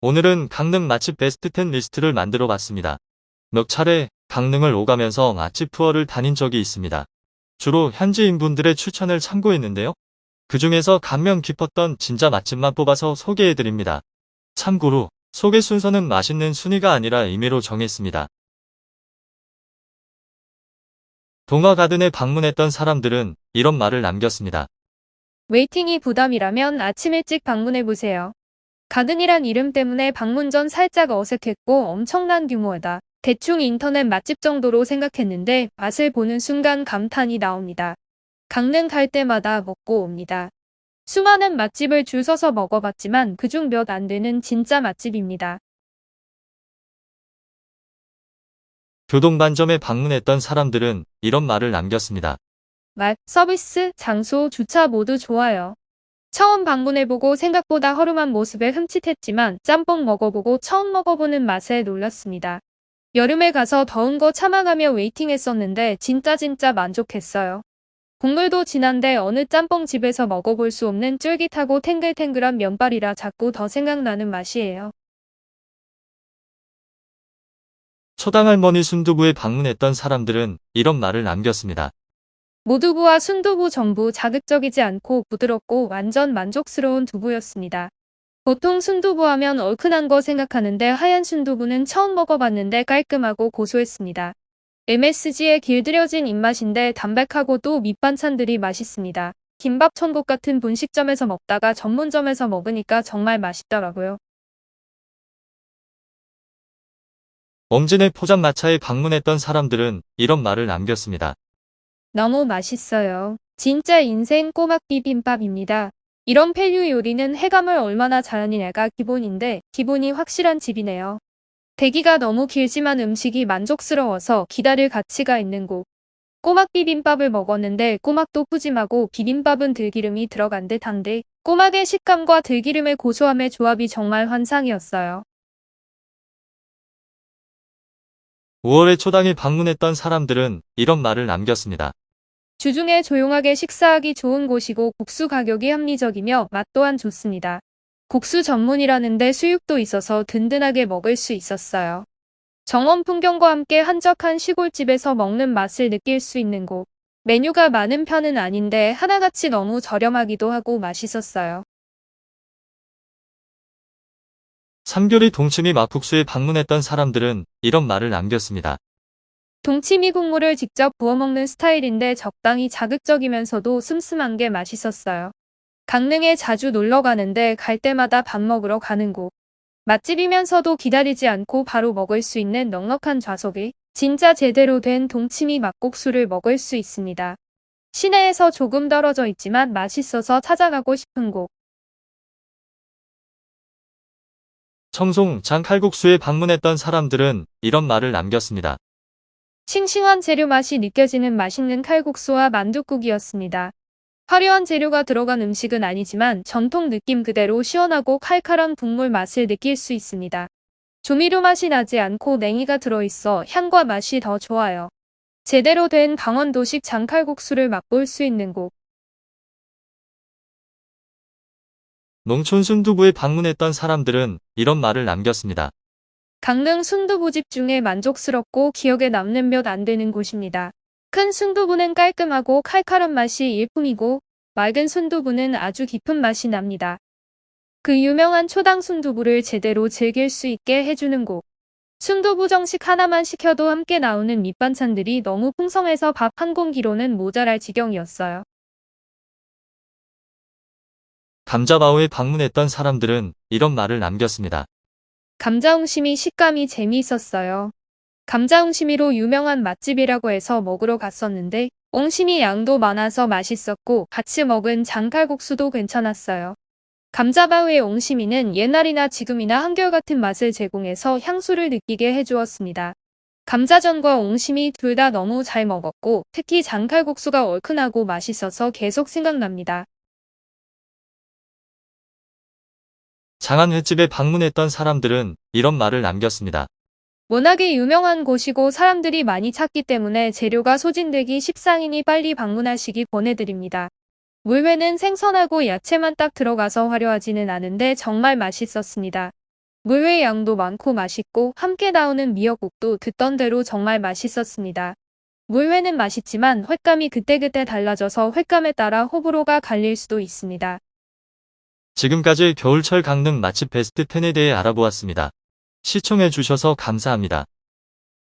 오늘은 강릉 맛집 베스트 10 리스트를 만들어 봤습니다. 몇 차례 강릉을 오가면서 맛집 투어를 다닌 적이 있습니다. 주로 현지인분들의 추천을 참고했는데요. 그 중에서 감명 깊었던 진짜 맛집만 뽑아서 소개해 드립니다. 참고로 소개 순서는 맛있는 순위가 아니라 임의로 정했습니다. 동화가든에 방문했던 사람들은 이런 말을 남겼습니다. 웨이팅이 부담이라면 아침 일찍 방문해보세요. 가든이란 이름 때문에 방문 전 살짝 어색했고 엄청난 규모다. 대충 인터넷 맛집 정도로 생각했는데 맛을 보는 순간 감탄이 나옵니다. 강릉 갈 때마다 먹고 옵니다. 수많은 맛집을 줄 서서 먹어봤지만 그중 몇 안 되는 진짜 맛집입니다. 교동반점에 방문했던 사람들은 이런 말을 남겼습니다. 맛, 서비스, 장소, 주차 모두 좋아요. 처음 방문해보고 생각보다 허름한 모습에 흠칫했지만 짬뽕 먹어보고 처음 먹어보는 맛에 놀랐습니다. 여름에 가서 더운 거 참아가며 웨이팅했었는데 진짜 진짜 만족했어요. 국물도 진한데 어느 짬뽕 집에서 먹어볼 수 없는 쫄깃하고 탱글탱글한 면발이라 자꾸 더 생각나는 맛이에요. 초당 할머니 순두부에 방문했던 사람들은 이런 말을 남겼습니다. 모두부와 순두부 전부 자극적이지 않고 부드럽고 완전 만족스러운 두부였습니다. 보통 순두부 하면 얼큰한 거 생각하는데 하얀 순두부는 처음 먹어봤는데 깔끔하고 고소했습니다. MSG에 길들여진 입맛인데 담백하고 또 밑반찬들이 맛있습니다. 김밥 천국 같은 분식점에서 먹다가 전문점에서 먹으니까 정말 맛있더라고요. 엄진의 포장마차에 방문했던 사람들은 이런 말을 남겼습니다. 너무 맛있어요. 진짜 인생 꼬막 비빔밥입니다. 이런 폐류 요리는 해감을 얼마나 잘하느냐가 기본인데 기본이 확실한 집이네요. 대기가 너무 길지만 음식이 만족스러워서 기다릴 가치가 있는 곳. 꼬막 비빔밥을 먹었는데 꼬막도 푸짐하고 비빔밥은 들기름이 들어간 듯한데 꼬막의 식감과 들기름의 고소함의 조합이 정말 환상이었어요. 5월에 초당에 방문했던 사람들은 이런 말을 남겼습니다. 주중에 조용하게 식사하기 좋은 곳이고 국수 가격이 합리적이며 맛 또한 좋습니다. 국수 전문이라는데 수육도 있어서 든든하게 먹을 수 있었어요. 정원 풍경과 함께 한적한 시골집에서 먹는 맛을 느낄 수 있는 곳. 메뉴가 많은 편은 아닌데 하나같이 너무 저렴하기도 하고 맛있었어요. 삼교리 동치미 막국수에 방문했던 사람들은 이런 말을 남겼습니다. 동치미 국물을 직접 부어 먹는 스타일인데 적당히 자극적이면서도 슴슴한 게 맛있었어요. 강릉에 자주 놀러 가는데 갈 때마다 밥 먹으러 가는 곳. 맛집이면서도 기다리지 않고 바로 먹을 수 있는 넉넉한 좌석에 진짜 제대로 된 동치미 막국수를 먹을 수 있습니다. 시내에서 조금 떨어져 있지만 맛있어서 찾아가고 싶은 곳. 청송 장칼국수에 방문했던 사람들은 이런 말을 남겼습니다. 싱싱한 재료 맛이 느껴지는 맛있는 칼국수와 만둣국이었습니다. 화려한 재료가 들어간 음식은 아니지만 전통 느낌 그대로 시원하고 칼칼한 국물 맛을 느낄 수 있습니다. 조미료 맛이 나지 않고 냉이가 들어있어 향과 맛이 더 좋아요. 제대로 된 강원도식 장칼국수를 맛볼 수 있는 곳. 농촌 순두부에 방문했던 사람들은 이런 말을 남겼습니다. 강릉 순두부집 중에 만족스럽고 기억에 남는 몇 안 되는 곳입니다. 큰 순두부는 깔끔하고 칼칼한 맛이 일품이고 맑은 순두부는 아주 깊은 맛이 납니다. 그 유명한 초당 순두부를 제대로 즐길 수 있게 해주는 곳. 순두부 정식 하나만 시켜도 함께 나오는 밑반찬들이 너무 풍성해서 밥 한 공기로는 모자랄 지경이었어요. 감자바오에 방문했던 사람들은 이런 말을 남겼습니다. 감자옹심이 식감이 재미있었어요. 감자옹심이로 유명한 맛집이라고 해서 먹으러 갔었는데 옹심이 양도 많아서 맛있었고 같이 먹은 장칼국수도 괜찮았어요. 감자바우의 옹심이는 옛날이나 지금이나 한결같은 맛을 제공해서 향수를 느끼게 해주었습니다. 감자전과 옹심이 둘 다 너무 잘 먹었고 특히 장칼국수가 얼큰하고 맛있어서 계속 생각납니다. 장안 횟집에 방문했던 사람들은 이런 말을 남겼습니다. 워낙에 유명한 곳이고 사람들이 많이 찾기 때문에 재료가 소진되기 십상이니 빨리 방문하시기 권해드립니다. 물회는 생선하고 야채만 딱 들어가서 화려하지는 않은데 정말 맛있었습니다. 물회 양도 많고 맛있고 함께 나오는 미역국도 듣던 대로 정말 맛있었습니다. 물회는 맛있지만 횟감이 그때그때 달라져서 횟감에 따라 호불호가 갈릴 수도 있습니다. 지금까지 겨울철 강릉 맛집 베스트 10에 대해 알아보았습니다. 시청해주셔서 감사합니다.